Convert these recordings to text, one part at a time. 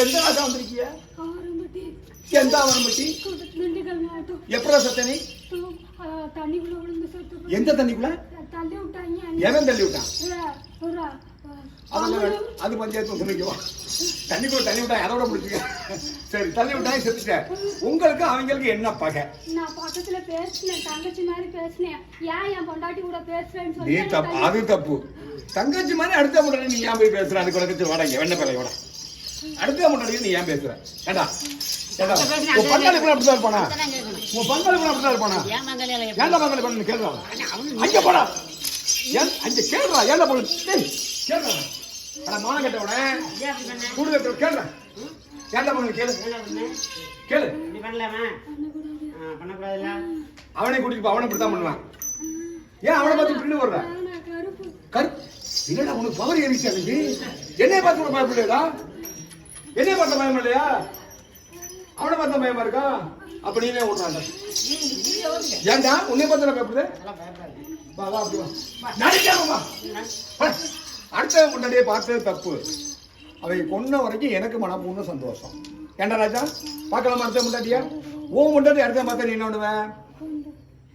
எந்த ராஜா வந்திருக்கிய? எந்த மாவட்டம் எப்படா சத்த நீ தண்ணிக்குள்ள விழுந்து செத்து எந்த தண்ணிக்குள்ள? எவன் தள்ளி விட்டான். அது பஞ்சாயத்து சொல்லிக்குவா தண்ணிக்குள்ள தள்ளி விட்டான் அதோட முடிச்சுக்க சரி தள்ளி விட்டாங்க செத்துட்டேன். உங்களுக்கு அவங்களுக்கு என்ன பகை? நான் பக்கத்துல பேசினேன் தங்கச்சி மாதிரி பேசினேன். ஏன் என் பொண்டாட்டி கூட பேசுறேன்னு சொல்லி என்னை அது தப்பு. தங்கச்சி மாதிரி அடுத்த முன்னாடி நீ ஏன் போய் பேசுற? அதுக்கு உனக்கு வாடங்க வெண்ண பிள்ளை விட அடுத்த முன்னாடி நீ ஏன் பேசுற? ஏண்டா? ஏண்டா? உன் பங்காளி கூட அப்படிதான் இருப்பானா? உன் பங்காளி கூட அப்படிதான் இருப்பானா ஏன்டா பங்காளி பண்ணு கேளுடா அங்க போடா. ஏன் அங்க கேளுடா ஏன்டா போடு? கேளுடா அட மான கேட்டவனே கூடு கேட்ட கேளுடா ஏன்டா பண்ணு கேளு. கேளு. அவனை கூட்டிட்டு போ அவனை இப்படித்தான் பண்ணுவான். ஏன் அவனை பார்த்து பின்னு வர்ற கரு என்னடா உனக்கு பவர் ஏறிச்சு அதுக்கு என்னைய பார்த்து இல்லையா என்னைய பார்த்த பயம் இல்லையா? அவனை பார்த்த பயமா இருக்கா? அப்ப நீனே ஓடுறாங்க ஏன்டா? உன்னை பார்த்து நான் பயப்படுது வா வா அப்படி வா. நடிக்காம அடுத்தவன் முன்னாடியே பார்த்தது தப்பு. அவை கொன்ன வரைக்கும் எனக்கு மனப்பூர்ண சந்தோஷம். ஏன்டா ராஜா? பார்க்கலாம் அடுத்த முண்டாட்டியா ஓ முண்டாட்டி அடுத்த பார்த்தா நீ என்ன பண்ணுவேன்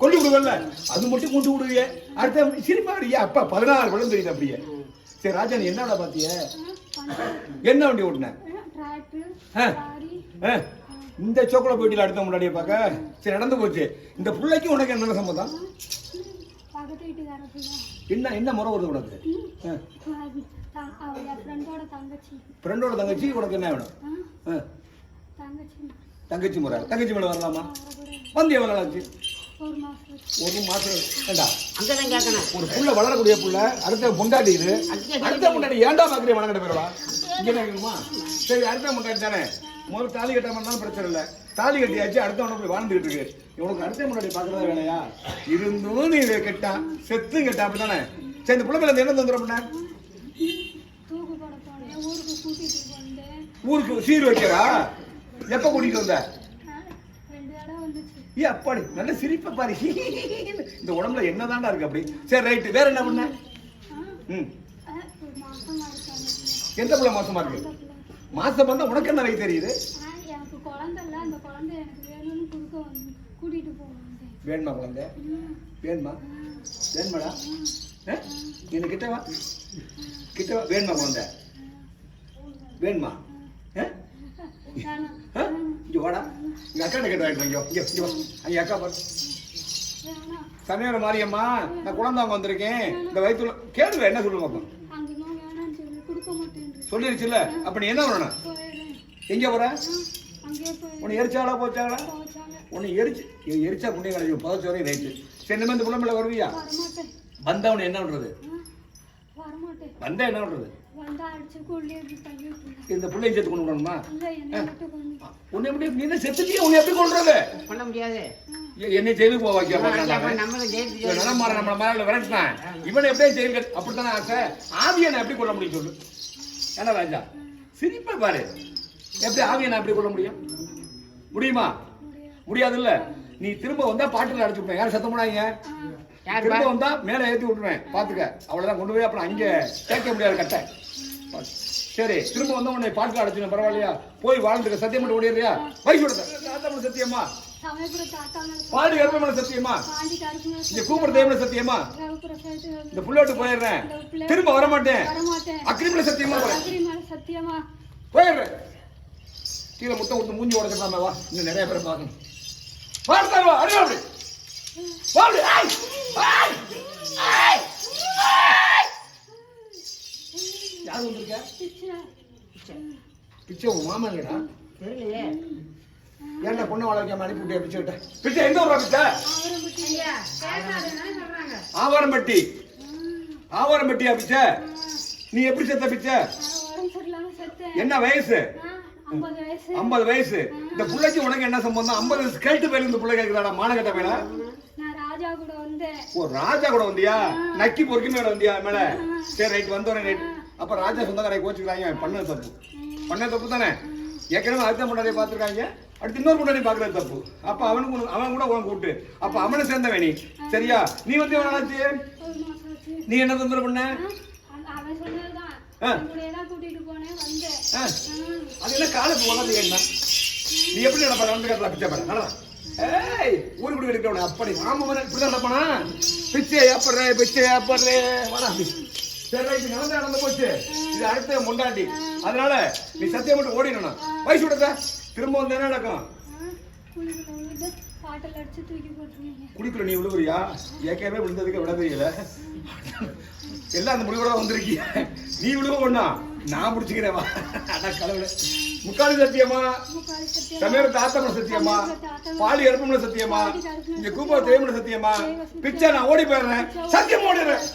கொல்லி விடுவல்ல. அது மட்டும் கொண்டு விடுவியே. அடுத்த சிரிப்பாடியா அப்பா பதினாறு படம் தெரியுது அப்படியே. சரி ராஜா நீ என்ன வேலை பார்த்திய? என்ன வண்டி ஓட்டுன? இந்த சோக்கோல போயிட்டு அடுத்த முன்னாடியே பார்க்க சரி நடந்து போச்சு. இந்த பிள்ளைக்கு உனக்கு என்ன சம்மதம் என்ன என்ன முறை வருது உனக்கு? ஃப்ரெண்டோட தங்கச்சி. உனக்கு என்ன வேணும். தங்கச்சி. தங்கச்சி முறை. தங்கச்சி மேல வரலாமா. வந்து எவ்வளவு நாள் ஆச்சு? ஒரு மாசம் ஏண்டா? அங்கதான் கேட்கணும் ஒரு புள்ள வளரக்கூடிய புள்ள அடுத்த முண்டாடி இது. அடுத்த முன்னாடி ஏன்டா பாக்குறீங்க வணங்கிட்ட பேரவா? இங்க சரி அடுத்த முன்னாடி தானே முதல்ல தாலி கட்டாம இருந்தாலும் பிரச்சனை இல்லை. தாலி கட்டியாச்சு அடுத்தவன போய் வாழ்ந்துகிட்டு இருக்கு. உனக்கு அடுத்த முன்னாடி பாக்குறதா வேலையா இருந்தும் நீ இதை கெட்டான் செத்தும் கெட்டான் அப்படித்தானே? சரி இந்த புள்ள மேல இருந்து என்ன போட போனேன் ஊருக்கு சீர் வைக்கிறா? எப்ப கூட்டிட்டு வந்த? ஏ அப்பாடி நல்ல சிரிப்பை பாரு. இந்த உடம்புல என்னதான்டா இருக்கு அப்படி? சரி ரைட்டு வேற என்ன பண்ண? ம். எந்த புள்ள மாசமா இருக்கு? மாசம் வந்தா உனக்கு என்ன வயசு தெரியுது? எனக்கு எனக்கு வேணுமா குழந்தை? வேணுமா? வேணுமாடா? ஆ? என்ன கிட்ட வா. கிட்ட வா. வேணுமா குழந்தை? வேணுமா? இங்க வாடா. இங்க அக்கா கிட்ட வாங்கிட்டு வாங்க இங்க இங்க அங்க அக்கா பாரு. சமையல மாரியம்மா நான் குழந்தை வந்திருக்கேன். இந்த வயிற்றுல கேளுங்க என்ன சொல்லுங்க பாப்போம் அங்க இன்னும் வேணாம்னு சொல்லி கொடுக்க மாட்டேன் சொல்லிருச்சுல்ல? அப்ப நீ என்ன பண்ணணும்? போயிடுறேன் எங்க போற? உன்னை எரிச்சாளா போச்சாளா? உன்னை எரிச்சு எரிச்சா புண்ணியம் கிடைக்கும். புதைச்ச வரையும் ரைட்டு சரி இனிமே இந்த புள்ளம்பிள்ள வருவியா? வரமாட்டேன் வந்தவனை என்ன பண்றது? வந்தா என்ன பண்றது? வந்தா இந்த பிள்ளையை சேர்த்து கொண்டு வரணுமா இல்ல என்ன மட்டும் கொண்டு உன்னை எப்படி நீ என்ன செத்துட்டியே? உன்னை எப்படி கொள்றது பண்ண முடியாது. என்னை ஜெயிலுக்கு போக வைக்க நடமாற நம்மள மேல விரட்டினான் இவனை எப்படியே ஜெயில் கட்டு அப்படித்தானே ஆசை. ஆவியை நான் எப்படி கொள்ள முடியும் சொல்லு. என்ன ராஜா சிரிப்பை பாரு. எப்படி ஆவியை நான் எப்படி கொள்ள முடியும்? முடியுமா? முடியாதுல்ல. நீ திரும்ப வந்தா பாட்டுல அடிச்சு விட்டேன் யாரும் சத்தம் யார் திரும்ப வந்தா மேல ஏத்தி விட்டுருவேன். பாத்துக்க. அவ்வளவுதான். கொண்டு போய் அப்புறம் அங்க கேட்க முடியாது கட்டை. சரி திரும்ப வந்த உடனே பாட்டுல அடிச்சு பரவாயில்லையா? போய் வாழ்ந்துக்க. சத்தியம் மட்டும் ஓடிடுறியா? தாத்தா சத்தியமா? பாடி கருப்பமான சத்தியமா இங்க கூப்பிடுற தெய்வம் சத்தியமா இந்த புள்ளோட்டு போயிடுறேன். திரும்ப வர மாட்டேன் வரமாட்டேன். அக்ரிமல சத்தியமா போயிடுறேன். கீழே முட்டை விட்டு மூஞ்சி உடச்சிடலாமே வா. இன்னும் நிறைய பேரை பார்க்கணும். பார்த்தாரு வா. அடியா அப்படி வா அப்படி ஆய் ஆய் ஆய் ஆய். யார் வந்திருக்க? பிச்சை. பிச்சை உன் மாமா இல்லடா. தெரியலையே. என்ன பொண்ணை வளர்க்காம அனுப்பி விட்டியா பிச்சை பிச்சை எங்க வரா பிச்சை? ஆவாரம்பட்டி. ஆவாரம்பட்டியா பிச்சை? நீ எப்படி செத்த பிச்சை? என்ன வயசு? ஐம்பது வயசு. இந்த பிள்ளைக்கு உனக்கு என்ன சம்பந்தம்? ஐம்பது வயசு கேட்டு போயிரு இந்த பிள்ளை கேட்குதாடா மானகட்ட மேல. ராஜா கூட வந்தேன் ஓ ராஜா கூட வந்தியா? நக்கி பொறுக்கி மேல வந்தியா மேல? சரி ரைட் வந்தோடனே ரைட் அப்ப ராஜா சொந்தக்காரை கோச்சுக்கிறாங்க பண்ண தப்பு. பண்ண தப்பு தானே ஏற்கனவே அடுத்த முன்னாடி பார்த்துருக்காங்க. அடுத்து இன்னொரு பொண்ணை நீ பார்க்குறது தப்பு. அப்ப அவனுக்கு உனக்கு- அவன் கூட உன் கூட்டு அப்ப அவனை சேர்ந்தவன் நீ. சரியா? நீ வந்து எவ்வளவு ஆச்சு நீ என்ன தொந்தரவு பண்ண? ஆ, ஆ. அது என்ன காலத்து போகாது என்ன? நீ எப்படி நடப்ப? நடந்து கட்டலாம் பிச்சை பாரு நடலாம் ஏய் ஊரு குடி எடுக்கிறவன அப்படி. ஆமா வர இப்படி நடப்பானா? பிச்சை ஏப்படுற பிச்சை ஏப்படுற வாடா சரி ரைட்டு நடந்து நடந்து போச்சு. இது அடுத்த முண்டாண்டி. அதனால நீ சத்தியம் மட்டும் ஓடிடணும். வயசு விடுத திரும்ப வந்து என்ன நடக்கும் ஆ, நீ விழுவுறியா ஏற்கனவே விழுந்ததுக்கு விட தெரியல. எல்லாம் அந்த முடிவோட வந்திருக்கிய. நீ விழுவ ஒண்ணா நான் பிடிச்சிக்கிறேன் வா. அட முக்காலி சத்தியமா சமையல் சத்தியம் தாத்தமன சத்தியமா பாலி அறுப்பமன சத்தியமா இங்க கூப்பா தேவமன சத்தியமா பிச்சை நான் ஓடி போயிடுறேன். சத்தியம் ஓடிடுறேன்.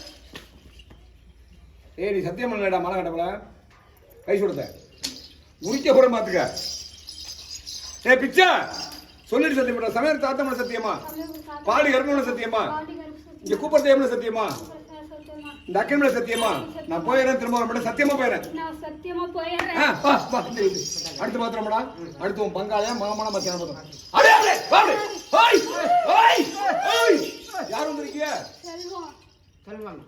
ஏய் நீ சத்தியம் பண்ணலடா மலை கடவுள கை சுடுத்த முடிக்க கூட மாத்துக்க. ஏய் பிச்சை! சொல்லிட்டு சத்தியம் சமீப தாத்தமன சத்தியமா? பாலி அறுப்பமன சத்தியமா? இங்க கூப்ப தேவமன சத்தியமா? இந்த அக்கமன சத்தியமா? நான் போயிடுறேன் திரும்ப வர மாட்டேன் சத்தியமா போயிடுறேன். அடுத்து மாத்திரமாடா அடுத்து உன் பங்காளியா மாமனா மத்தியான பாத்திரம். அடே அடே வாடு ஓய் ஓய் ஓய். யார் வந்திருக்கீங்க செல்வம். செல்வம்.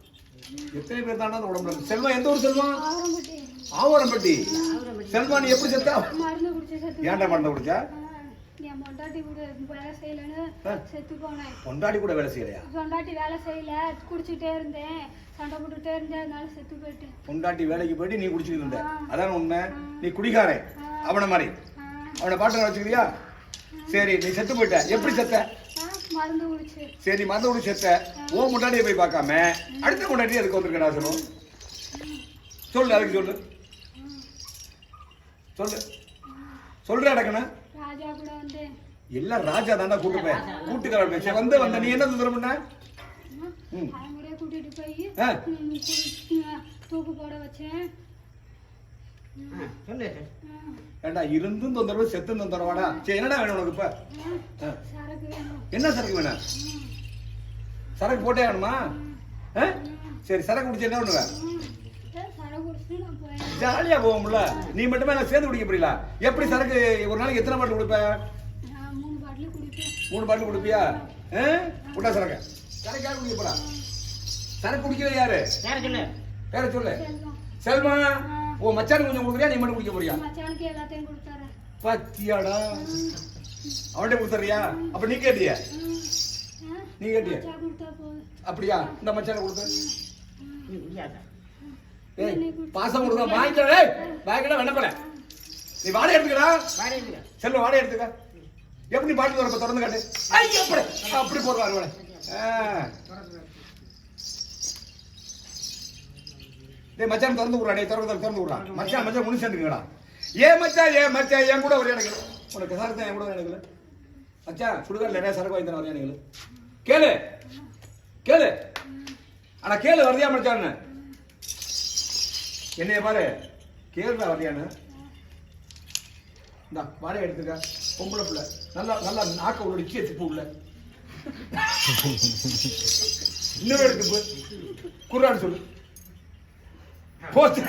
எத்தனை பேர் தாண்டா அந்த உடம்புல? செல்வம் எந்த ஊர் செல்வம் ஆரம்பட்டி ஆவரம்பட்டி. செல்வம் நீ எப்படி செத்தா? மருந்து ஏன்டா பண்ண குடிச்சா? பொண்டாட்டி கூட வேலை செய்யலையா? பொண்டாட்டி வேலை செய்யல குடிச்சிட்டே இருந்தேன். சண்டை போட்டுட்டே இருந்தேன் அதனால செத்து போயிட்டேன். பொண்டாட்டி வேலைக்கு போயிட்டு நீ குடிச்சிட்டு இருந்த. அதான் உண்மை. நீ குடிகாரன் அவனை மாதிரி. அவனை பாட்டு வச்சுக்கிறியா? சரி நீ செத்து போயிட்ட. எப்படி செத்த? மருந்து சரி மருந்து குடி செத்த ஓ முன்னாடியே போய் பார்க்காம அடுத்த முன்னாடி அதுக்கு வந்திருக்கடா சொல்லணும்? சொல்லு அதுக்கு சொல்லு. சொல்லு. சொல்ற அடக்கணும் எல்லாம் ராஜா தாண்டா கூட்டு போய் கூட்டுக்கார பேச வந்து வந்த நீ என்ன தூரம் பண்ண? கூட்டிட்டு போய் தூக்கு போட வச்சேன். சொல்லு ஏண்டா இருந்தும் தொந்தரவு செத்தும் தொந்தரவாடா? சரி என்னடா வேணும் உனக்கு இப்ப? என்ன சரக்கு வேணும்? சரக்கு போட்டே வேணுமா? சரி சரக்கு குடிச்சு என்ன பண்ணுவ? ம், சரக்கு குடிச்சுட்டு நான் போயிடுறேன் ஜாலியா போகும்ல நீ மட்டுமே நான் சேர்ந்து குடிக்க புரியல எப்படி சரக்கு ஒரு நாளைக்கு எத்தனை பாட்டில் குடிப்ப? மூணு பாட்டில் குடிப்பியா? விட்டா சரக்கு? சரக்கு யார் குடிக்க போறா? சரக்கு குடிக்கிற யாரு? சொல்லு? பேர சொல்லு. செல்மா உன் மச்சானுக்கு கொஞ்சம் கொடுக்குறியா? நீ மட்டும் குடிக்க போறியா? மச்சானுக்கு எல்லாத்தையும் கொடுத்தாரேன் பாத்தியாடா. அவன்கிட்ட கொடுத்துறியா அப்ப நீ கேட்டிய? ஆ, நீ கேட்டிய? அப்படியா? இந்த மச்சான கொடுத்து. ஏய் பாசம் கொடுத்தா வாங்கிக்கடா வாங்கிக்கடா வெண்ணப்பல. நீ வாடகை எடுத்துக்கடா? செல்வம் வாடகை எடுத்துக்க. எப்படி பாட்டு வரப்ப திறந்து காட்டு? ஐயோ அப்படி. அப்படி போடுவாரு அவளை. டேய் மச்சான் திறந்து விடுறா டேய் திறந்து திறந்து விடுறா. மச்சான் மச்சான் முனி சேர்ந்துக்கடா ஏ மச்சான் ஏ மச்சான் என் கூட ஒரு எனக்கு? உனக்கு சார் தான் என் கூட எனக்கு? மச்சான் சுடுகாடு நிறைய சரக்கு வாங்கி தரேன் எனக்கு? கேளு. கேளு. ஆனா கேளு வருதியா மச்சான்? என்னைய பாரு. கேளுடா வர்றியான்னு இந்தா வாடகை எடுத்துக்க. பொம்பளை பிள்ளை. நல்லா நல்லா நாக்க உள்ள இச்சிய திப்பு உள்ள இன்னொரு எடுத்துப்பு குர்ரான்னு சொல்லு. போச்சு.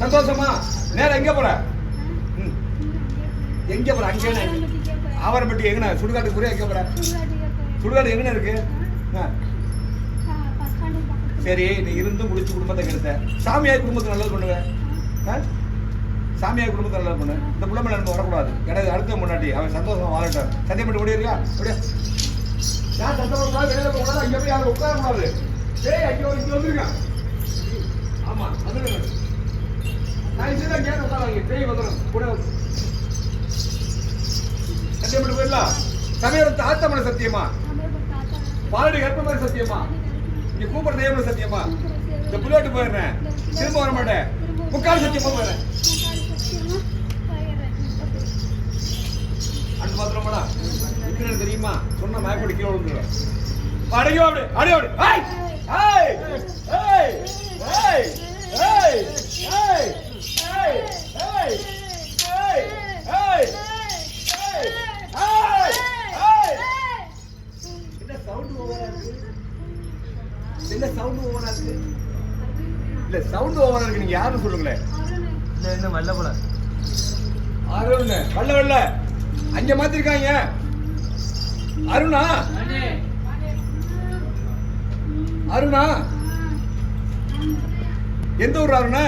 சந்தோஷமா? நேரம் எங்க போற? ம். எங்க போற? அங்கே ஆவரம்பட்டி எங்கண்ணா? சுடுகாட்டு குறியா எங்க போற? சுடுகாடு எங்கண்ணா இருக்கு? ஆ. சரி நீ இருந்து முடிச்சு குடும்பத்தை கெடுத்த. சாமியார் குடும்பத்தை நல்லது பண்ணுவேன் ஆ? சாமியார் குடும்பத்தை நல்லது பண்ணு. இந்த பிள்ளை மேல வரக்கூடாது. எனக்கு அடுத்த முன்னாடி அவன் சந்தோஷமா வாழட்டான் சத்தியம் பண்ணி ஓடிடுறியா? அப்படியே யார் சத்தம் வெளியில போகக்கூடாது. அங்கே போய் யாரும் உட்காரக்கூடாது. ஏய் ஐயோ இங்கே வந்துருக்கான் ஆமா வந்துருங்க நான் இங்கே கேட்க உட்காராங்க பேய் வந்துடும் கூட சத்தியம் பண்ணி போயிடலாம். சமயம் ஆத்தமன சத்தியமா? சமயபுரம் தாத்தா மாதிரி சத்தியமா? நீ கூப்பிடுற தெய்வம் சத்தியமா? இந்த புள்ளோட்டு போயிடுறேன். திரும்ப வர மாட்டேன். முக்கால் சத்தியமா போயிடுறேன். அடுத்து மாத்திரமாடா இருக்கிறது தெரியுமா? சொன்ன மயப்படி கீழே விழுந்துருவேன் அடையோ அப்படி அடையோ அப்படி ஏய்! ஏய்! ஏய்! ஏய்! என்ன சவுண்ட் ஓவரா இருக்கு இல்ல சவுண்ட் ஓவரா இருக்கு நீங்க யாருன்னு சொல்லுங்களேன் இல்ல என்ன வல்ல போல அருண் வல்ல வல்ல அங்க மாத்திருக்காங்க அருணா? அருணா? எந்த ஊர் அருணா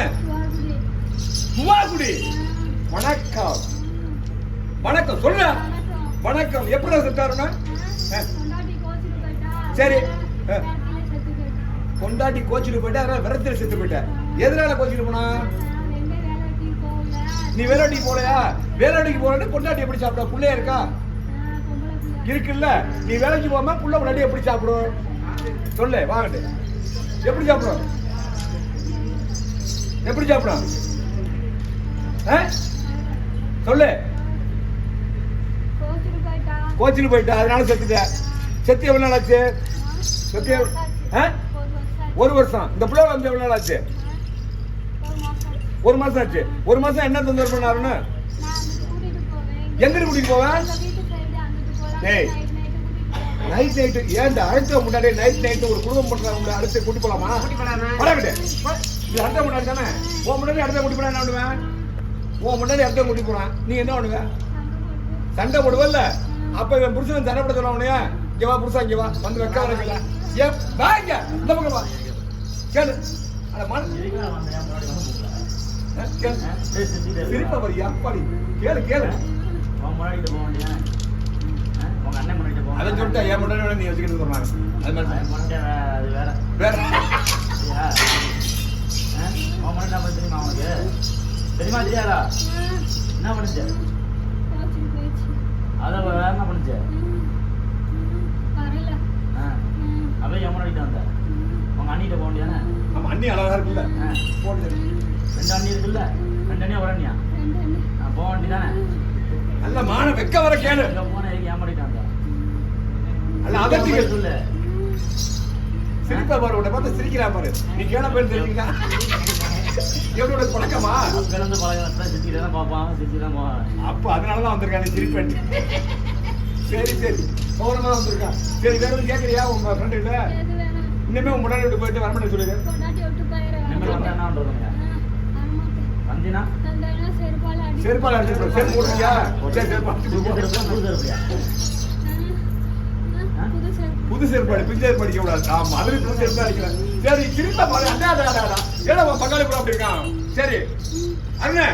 துவாக்குடி வணக்கம். வணக்கம். சொல்ல வணக்கம். எப்படி செத்தாருண்ணா சரி. கொண்டாட்டி கோச்சிட்டு போயிட்டா? அதனால விரத்துல செத்து போயிட்ட? எதனால கோச்சிட்டு போனா? நீ வேலைக்கு போலையா வேலைக்கு போறேன்னு கொண்டாட்டி எப்படி சாப்பிட புள்ளையா இருக்கா? இருக்குல்ல. நீ வேலைக்கு போகாம புள்ள முன்னாடி எப்படி சாப்பிடும்? சொல்லு வாங்கட்டு. எப்படி சாப்பிடும்? எப்படி சாப்பிடும் ஆ? சொல்லு. கோச்சிட்டு போயிட்டா. அதனால செத்துட்ட செத்து எவ்வளவு நாள் ஆச்சு? செத்து? ஒரு வருஷம் இந்த பிள்ளை வந்து எவ்வளவு நாள் ஆச்சு? ஒரு மாசம் ஆச்சு. ஒரு மாசம் என்ன தொந்தரவு பண்ணாருன்னு எங்கிட்டு கூட்டிட்டு போவேன் டேய். நைட் நைட்டு நைட்டு ஏன்டா? அடுத்த முன்னாடி நைட் நைட்டு ஒரு குடும்பம் பண்றவங்க அடுத்து கூட்டி போலாமா? கூட்டி போலாமா? வராக்கிட்டு இது அடுத்த முன்னாடி தானே? உன் முன்னாடி அடுத்த கூட்டி போனா என்ன பண்ணுவேன்? உன் முன்னாடி அடுத்த கூட்டி போறான் நீ என்ன பண்ணுவ? சண்டை போடுவல்ல? அப்ப இவன் புருஷன் சண்டை போட சொல்ல உனையா இங்க வா புருஷா இங்க வா. வந்து வைக்க வரல ஏன் வா இங்க. இந்த பக்கம் வா. கேளு. அட மன சிரிப்பா வரியா அப்பாடி. கேளு கேளு. அதை சொல்லிட்டா என் முன்னாடி நீ வச்சுக்கிட்டு சொன்னாங்க அது மாதிரி. வேற. தெரியுமா தெரியாதா என்ன பண்ணுச்சு கோச்சிட்டு போயிடுச்சு அதை வேற என்ன பண்ணுச்சு? ம். ம். வரல ஆ. ம். அப்ப எம்மன் கிட்ட வந்த. உங்க அண்ணிட்ட போக வேண்டியதானே? நம்ம அண்ணி அழகா இருக்குல்ல. போட்டு ரெண்டு அண்ணி இருக்குல்ல? ரெண்டு அண்ணியா ஒரு அண்ணியா? போக வேண்டியதானே? நல்ல மான வெக்க வர கேளு. போன எதுக்கு ஏமாடிட்டு வந்த? அல்ல அதட்டிகள் சொல்லு. சிரிப்பா பாரு உன்னை பார்த்து சிரிக்கிறா பாரு. நீ கேள பேர் தெரியுங்களா எவ்வளவு பழக்கமா? பிறந்து பழகிறத சிரிச்சுட்டு தான் பார்ப்பான் சிரிச்சு தான் போவான் அப்ப சிரிப்பேன் சரி சரி. கௌரவமா வந்திருக்கா சரி வேற எதுவும் கேக்குறியா உங்க ஃப்ரெண்டு கிட்ட? உங்க முன்னாடி விட்டு போயிட்டு வரமாட்டேன் சொல்லுங்க. பொண்டாட்டி விட்டு போயிடுறேன் இனிமேல் வந்தா என்ன பண்றதுங்க வரமாட்டேன் வந்தினா? தந்தானா செருப்பால அடி செருப்பால் அடிச்சு. செருப்பு போடுறியா புது போடு. செருப்பா புது செருப்பியா ஆ, ஆ, புது செருப்பு. புது செருப்பு அடி பிஞ்சு செருப்பு அடிக்க கூடாது. ஆமா அதுல புது செருப்பு அடிக்கிறேன் சரி திரும்ப பாரு. ஏடா உன் பங்காளி கூட அப்படி இருக்கான்? சரி. அருணே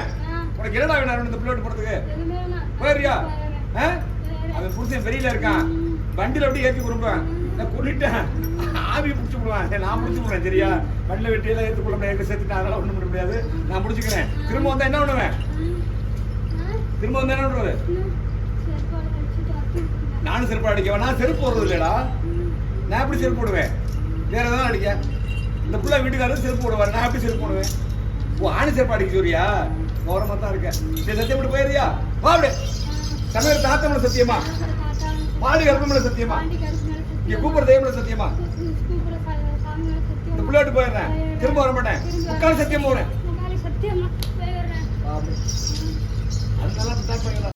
உனக்கு என்னடா வேணும் இந்த பிள்ளை போறதுக்கு? எதுவுமே போயிடுறியா? ஆ? அவன் புருஷன் வெளியில இருக்கான். வண்டியில அப்படியே ஏத்தி கொடுப்பேன் நான் கொண்டுட்டேன். ஆவி பிடிச்சி விடுவேன். சரி, நான் பிடிச்சி விடுறேன் சரியா? வண்டியில வெட்டியெல்லாம் ஏத்தி கொள்ள முடியாது சேர்த்துட்டு அதெல்லாம் ஒண்ணும் பண்ண முடியாது. நான் பிடிச்சிக்கிறேன் திரும்ப வந்தா என்ன பண்ணுவேன்? திரும்ப வந்தா என்ன பண்ணுவாரு நானும் செருப்பு அடிக்கவேன் நான் செருப்பு போடுறது இல்லடா. நான் எப்படி செருப்பு போடுவேன்? வேற எதாவது அடிக்க இந்த பிள்ளை வீட்டுக்காரர் செருப்பு போடுவார். நான் எப்படி செருப்பு போடுவேன்? ஓ ஆணி செருப்பு அடிக்க சொல்றியா? ஓரமா தான் இருக்கேன் சரி சத்தியம் இப்படி போயிருயா வா அப்படியே தமிழர் தாத்தமல சத்தியமா? பாடி கருப்பமல சத்தியமா? இங்க. கூப்பிடுற தெய்வமல சத்தியமா. இந்த பிள்ளை விட்டு போயிடுறேன். திரும்ப வர மாட்டேன். முக்கால் சத்தியம் போறேன் அதனால